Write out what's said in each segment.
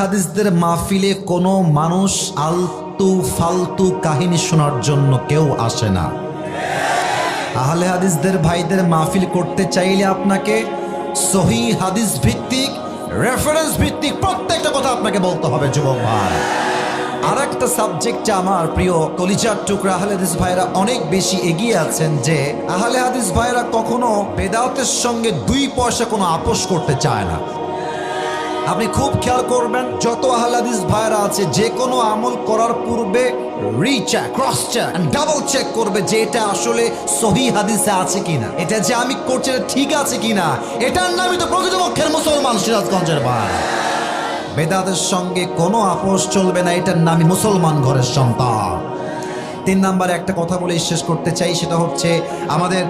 হাদিসদের মাহফিলে কোনো মানুষ আলতু ফালতু কাহিনী শোনার জন্য কেউ আসে না। আহলে হাদিসদের ভাইদের মাহফিল করতে চাইলে আপনাকে সহি হাদিস ভিত্তিক রেফারেন্স ভিত্তিক প্রত্যেকটা কথা আপনাকে বলতে হবে, যুবক ভাই। আর একটা সাবজেক্টে আমার প্রিয় কলিজার টুকরা, আহলে হাদিস ভাইরা অনেক বেশি এগিয়ে আছেন যে আহলে হাদিস ভাইরা কখনো বেদাতের সঙ্গে দুই পয়সা কোনো আপোষ করতে চায় না। আপনি খুব খেয়াল করবেন, যত আহলাদিস ভাইরা আছে, যে কোনো আমল করার পূর্বে recheck cross check double check করবে যে এটা আসলে সহি হাদিসে আছে কিনা। এটা যে আমি করছি, এটা ঠিক আছে কিনা। এটার নামই তো প্রকৃতপক্ষের মুসলমান সিরাজগঞ্জের ভাই। বেদাতের সঙ্গে কোনো আপোষ চলবে না, এটার নামই মুসলমান ঘরের সন্তান। তিন নাম্বারে একটা কথা বলে শেষ করতে চাই, সেটা হচ্ছে আমাদের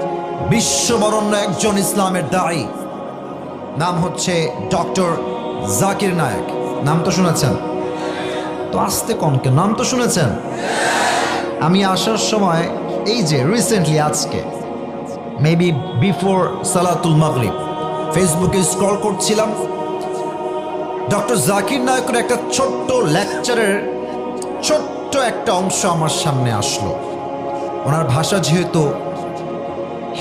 বিশ্ববরণ্য একজন ইসলামের দায়ী। নাম হচ্ছে ডক্টর জাকির নায়ক, নাম তো শুনেছেন? তো আসতে কনকে নাম তো শুনেছেন? আমি আসার সময়, এই যে রিসেন্টলি আজকে মেবি বিফোর সালাতুল মাগরিব ফেসবুকে স্ক্রল করছিলাম ডক্টর জাকির নায়কের একটা ছোট্ট লেকচারের ছোট্ট একটা অংশ আমার সামনে আসলো। ওনার ভাষা যেহেতু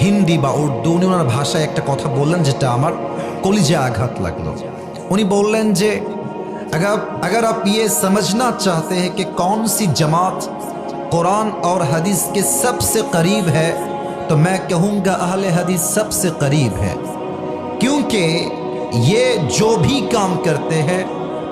হিন্দি বা উর্দু, উনি ওনার ভাষায় একটা কথা বললেন, যেটা আমার কলিজে আঘাত লাগল। انہیں بولیں جے، اگر اگر آپ یہ سمجھنا چاہتے ہیں کہ کون سی جماعت قرآن اور حدیث کے سب سے قریب ہے، تو میں کہوں گا اہل حدیث سب سے قریب ہے۔ کیونکہ یہ جو بھی کام کرتے ہیں،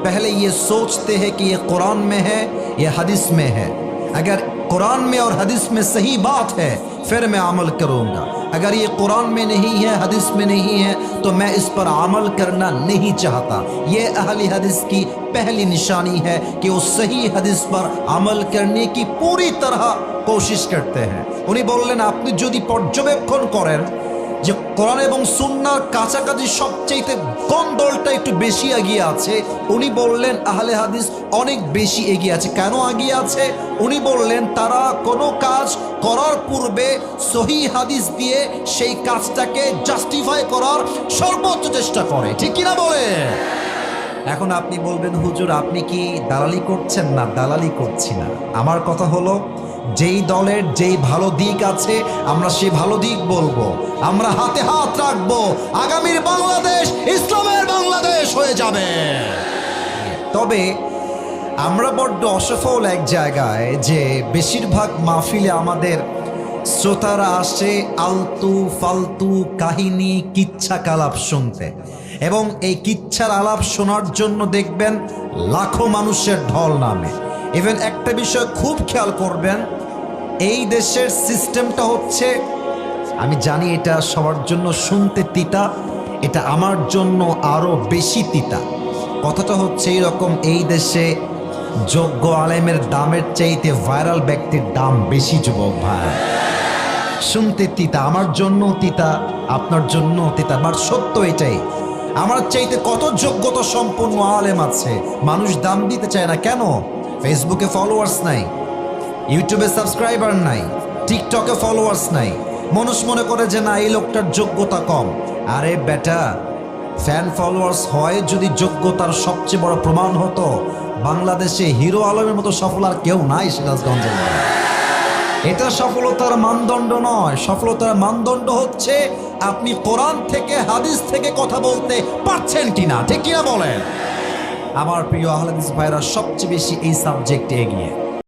پہلے یہ سوچتے ہیں کہ یہ قرآن میں ہے، یہ حدیث میں ہے۔ اگر قرآن میں اور حدیث میں صحیح بات ہے، پھر میں عمل کروں گا۔ اگر یہ قرآن میں نہیں ہے، حدیث میں نہیں ہے، تو میں اس پر عمل کرنا نہیں چاہتا۔ یہ اہل حدث کی پہلی نشانی ہے کہ وہ صحیح حدث پر عمل کرنے کی پوری طرح کوشش کرتے ہیں۔ انہیں بولنے آپ نے جو دی پوٹ جو بے کھن کریں যে কোরআন এবং সুন্নার কাছাকাছি সবচেয়ে কোন দলটা একটু বেশি এগিয়ে আছে, উনি বললেন, আহলে হাদিস অনেক বেশি এগিয়ে আছে। কেন এগিয়ে আছে? উনি বললেন, তারা কোনো কাজ করার পূর্বে সহি হাদিস দিয়ে সেই কাজটাকে জাস্টিফাই করার সর্বোচ্চ চেষ্টা করে। ঠিক কিনা বলে? এখন আপনি বলবেন, হুজুর, আপনি কি দালালি করছেন? না, দালালি করছি না। আমার কথা হলো যেই দলের যেই ভালো দিক আছে, আমরা সেই ভালো দিক বলব। আমরা হাতে হাত রাখব। আগামীর বাংলাদেশ ইসলামের বাংলাদেশ হয়ে যাবে। তবে আমরা বড্ড অসফল এক জায়গায় যে বেশিরভাগ মাহফিলে আমাদের শ্রোতারা আসে আলতু ফালতু কাহিনী, কিচ্ছা কালাপ শুনতে। এবং এই কিচ্ছার আলাপ শোনার জন্য দেখবেন লাখো মানুষের ঢল নামে। ইভেন একটা বিষয় খুব খেয়াল করবেন, এই দেশের সিস্টেমটা হচ্ছে, আমি জানি এটা সবার জন্য শুনতে তিতা, এটা আমার জন্য আরও বেশি তিতা। কথাটা হচ্ছে এইরকম, এই দেশে যোগ্য আলেমের দামের চাইতে ভাইরাল ব্যক্তির দাম বেশি, যুবক ভাই। শুনতে তিতা, আমার জন্য তিতা, আপনার জন্য তিতা, বাট সত্য এটাই, আমার চাইতে কত যোগ্যতা সম্পন্ন আলেম আছে, মানুষ দাম দিতে চায় না, কেন? ফেসবুকে ফলোয়ার্স নাই। ইউটিউবে সাবস্ক্রাইবার নাই। টিকটকে ফলোয়ার্স নাই। মানুষ মনে করে যে, না, এই লোকটার যোগ্যতা কম। আরে বেটা ফ্যান ফলোয়ার্স হয় যদি যোগ্যতার সবচেয়ে বড় প্রমাণ হতো, বাংলাদেশে হিরো আলমের মতো সফল আর কেউ নাই সিরাজগঞ্জে। এটা সফলতার মানদণ্ড নয়। সফলতার মানদণ্ড হচ্ছে, আপনি কোরআন থেকে, হাদিস থেকে কথা বলতে পারছেন কিনা? ঠিক কিনা বলেন? আমার প্রিয় আহলাদিস ভাইরা সবচেয়ে বেশি এই সাবজেক্টে এগিয়ে।